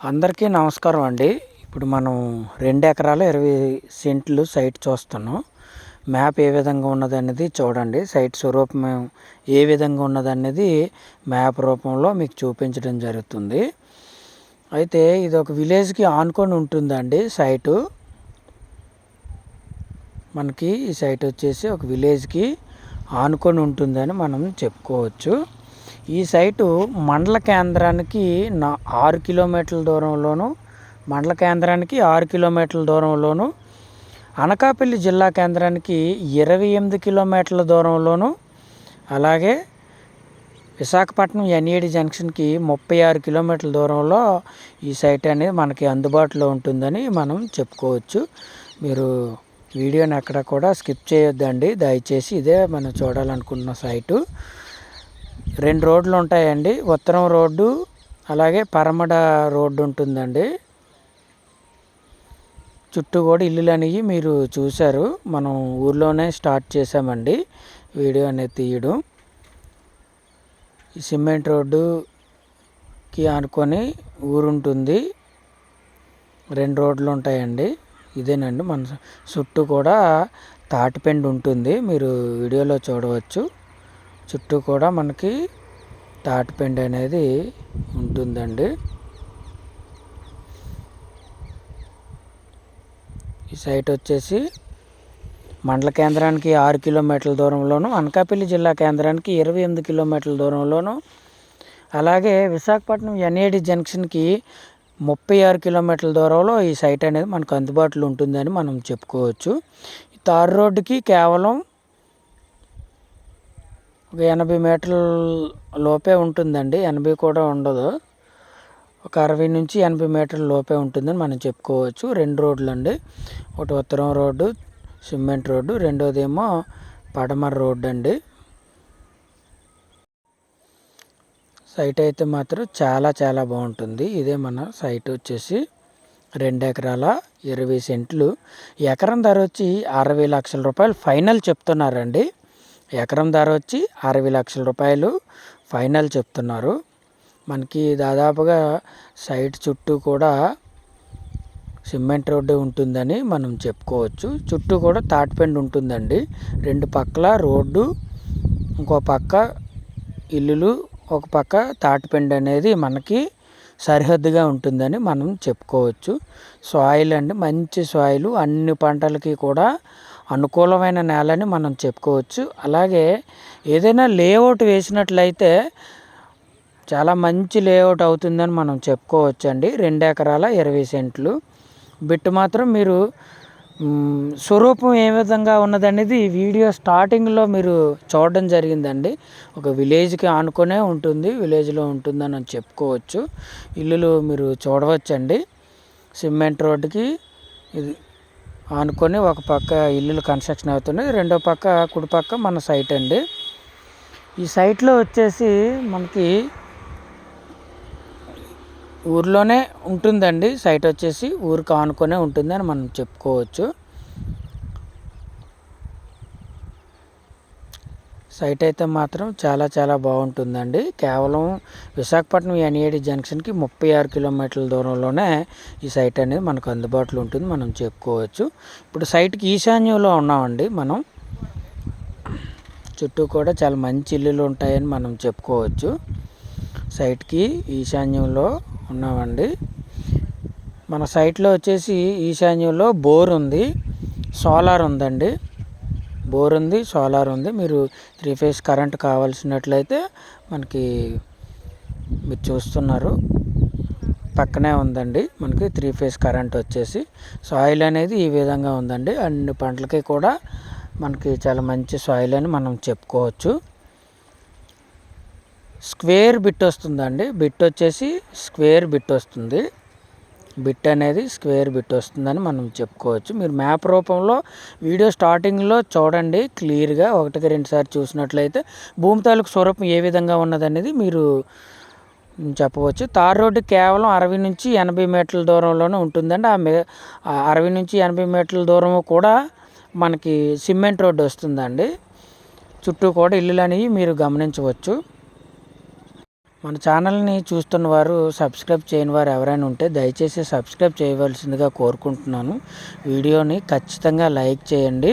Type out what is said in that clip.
అందరికీ నమస్కారం అండి. ఇప్పుడు మనం రెండు ఎకరాలు ఇరవై సెంట్లు సైట్ చూస్తున్నాం. మ్యాప్ ఏ విధంగా ఉన్నదనేది చూడండి. సైట్ స్వరూపం ఏ విధంగా ఉన్నదనేది మ్యాప్ రూపంలో మీకు చూపించడం జరుగుతుంది. అయితే ఇది ఒక విలేజ్కి ఆనుకొని ఉంటుందండి సైటు. మనకి ఈ సైట్ వచ్చేసి ఒక విలేజ్కి ఆనుకొని ఉంటుందని మనం చెప్పుకోవచ్చు. ఈ సైటు మండల కేంద్రానికి నా ఆరు కిలోమీటర్ల దూరంలోను మండల కేంద్రానికి ఆరు కిలోమీటర్ల దూరంలోను అనకాపల్లి జిల్లా కేంద్రానికి ఇరవై ఎనిమిది కిలోమీటర్ల దూరంలోను అలాగే విశాఖపట్నం ఎన్ఏడి జంక్షన్కి ముప్పై ఆరు కిలోమీటర్ల దూరంలో ఈ సైట్ అనేది మనకి అందుబాటులో ఉంటుందని మనం చెప్పుకోవచ్చు. మీరు వీడియోని ఎక్కడ కూడా స్కిప్ చేయొద్దండి. దయచేసి ఇదే మనం చూడాలనుకున్న సైటు. రెండు రోడ్లు ఉంటాయండి. ఉత్తరం రోడ్డు అలాగే పరమడ రోడ్డు ఉంటుందండి. చుట్టూ కూడా ఇల్లులు అనేవి మీరు చూశారు. మనం ఊర్లోనే స్టార్ట్ చేసామండి వీడియో అనేది తీయడం. సిమెంట్ రోడ్డుకి ఆనుకొని ఊరు ఉంటుంది. రెండు రోడ్లు ఉంటాయండి. ఇదేనండి. మన చుట్టూ కూడా తాటిపెండు ఉంటుంది. మీరు వీడియోలో చూడవచ్చు. చుట్టూ కూడా మనకి తాటిపిండి అనేది ఉంటుందండి. ఈ సైట్ వచ్చేసి మండల కేంద్రానికి ఆరు కిలోమీటర్ల దూరంలోను అనకాపల్లి జిల్లా కేంద్రానికి ఇరవై ఎనిమిది కిలోమీటర్ల దూరంలోను అలాగే విశాఖపట్నం ఎన్ఏడి జంక్షన్కి ముప్పై ఆరు కిలోమీటర్ల దూరంలో ఈ సైట్ అనేది మనకు అందుబాటులో ఉంటుందని మనం చెప్పుకోవచ్చు. తారు రోడ్డుకి కేవలం ఒక ఎనభై మీటర్ల లోపే ఉంటుందండి. ఎనభై కూడా ఉండదు. ఒక అరవై నుంచి ఎనభై మీటర్ల లోపే ఉంటుందని మనం చెప్పుకోవచ్చు. రెండు రోడ్లు అండి ఒకటి ఉత్తరం రోడ్డు సిమెంట్ రోడ్డు. రెండోదేమో పడమర రోడ్డు అండి సైట్ అయితే మాత్రం చాలా చాలా బాగుంటుంది. ఇదే మన సైట్ వచ్చేసి రెండు ఎకరాల ఇరవై సెంట్లు. ఎకరం ధర వచ్చి అరవై లక్షల రూపాయలు ఫైనల్ చెప్తున్నారండి. ఎకరం ధర వచ్చి అరవై లక్షల రూపాయలు. ఫైనల్ చెప్తున్నారు. మనకి దాదాపుగా సైట్ చుట్టూ కూడా సిమెంట్ రోడ్డు ఉంటుందని మనం చెప్పుకోవచ్చు. చుట్టూ కూడా తాటిపెండి ఉంటుందండి. రెండు పక్కల రోడ్డు ఇంకో పక్క ఇల్లులు ఒక పక్క తాటిపెండి అనేది మనకి సరిహద్దుగా ఉంటుందని మనం చెప్పుకోవచ్చు. సాయిల్ అండి మంచి సాయిల్. అన్ని పంటలకి కూడా అనుకూలమైన నేలని మనం చెప్పుకోవచ్చు. అలాగే ఏదైనా లేఅవుట్ వేసినట్లయితే చాలా మంచి లేఅవుట్ అవుతుందని మనం చెప్పుకోవచ్చు అండి రెండు ఎకరాల ఇరవై సెంట్లు. బిట్ మాత్రం మీరు స్వరూపం ఏ విధంగా ఉన్నదనేది వీడియో స్టార్టింగ్లో మీరు చూడడం జరిగిందండి. ఒక విలేజ్కి ఆనుకునే ఉంటుంది విలేజ్లో ఉంటుందని చెప్పుకోవచ్చు. ఇల్లులు మీరు చూడవచ్చండి. సిమెంట్ రోడ్డుకి ఇది ఆనుకొని ఒక పక్క ఇల్లులు కన్స్ట్రక్షన్ అవుతున్నాయి. రెండో పక్క కుడి పక్క మన సైట్ అండి. ఈ సైట్లో వచ్చేసి మనకి ఊర్లోనే ఉంటుందండి. సైట్ వచ్చేసి ఊరికి ఆనుకొనే ఉంటుంది అని మనం చెప్పుకోవచ్చు. సైట్ అయితే మాత్రం చాలా చాలా బాగుంటుందండి. కేవలం విశాఖపట్నం ఎన్ఏడి జంక్షన్కి ముప్పై ఆరు కిలోమీటర్ల దూరంలోనే ఈ సైట్ అనేది మనకు అందుబాటులో ఉంటుంది. మనం చెప్పుకోవచ్చు. ఇప్పుడు సైట్కి ఈశాన్యంలో ఉన్నామండి మనం. చుట్టూ కూడా చాలా మంచి ఇల్లులు ఉంటాయని మనం చెప్పుకోవచ్చు. సైట్కి ఈశాన్యంలో ఉన్నామండి. మన సైట్లో వచ్చేసి ఈశాన్యంలో బోర్ ఉంది. సోలార్ ఉందండి. బోర్ ఉంది సోలార్ ఉంది. మీరు త్రీ ఫేస్ కరెంట్ కావాల్సినట్లయితే మనకి మీరు చూస్తున్నారు. పక్కనే ఉందండి మనకి త్రీ ఫేస్ కరెంట్ వచ్చేసి. సాయిల్ అనేది ఈ విధంగా ఉందండి. అన్ని పంటలకి కూడా మనకి చాలా మంచి సాయిల్ అని మనం చెప్పుకోవచ్చు. స్క్వేర్ బిట్ వస్తుందండి. బిట్ వచ్చేసి స్క్వేర్ బిట్ వస్తుంది. బిట్ అనేది స్క్వేర్ బిట్ వస్తుందని మనం చెప్పుకోవచ్చు. మీరు మ్యాప్ రూపంలో వీడియో స్టార్టింగ్లో చూడండి క్లియర్గా. ఒకటికి రెండుసార్లు చూసినట్లయితే భూమి తాలూకు స్వరూపం ఏ విధంగా ఉన్నదనేది మీరు చెప్పవచ్చు. తార్ రోడ్డు కేవలం అరవై నుంచి ఎనభై మీటర్ల దూరంలోనే ఉంటుందండి. ఆ అరవై నుంచి ఎనభై మీటర్ల దూరం కూడా మనకి సిమెంట్ రోడ్డు వస్తుందండి. చుట్టూ కూడా ఇల్లులు అనేవి మీరు గమనించవచ్చు. మన ఛానల్ని చూస్తున్న వారు సబ్స్క్రైబ్ చేయని వారు ఎవరైనా ఉంటే దయచేసి సబ్స్క్రైబ్ చేయవలసిందిగా కోరుకుంటున్నాను. వీడియోని ఖచ్చితంగా లైక్ చేయండి.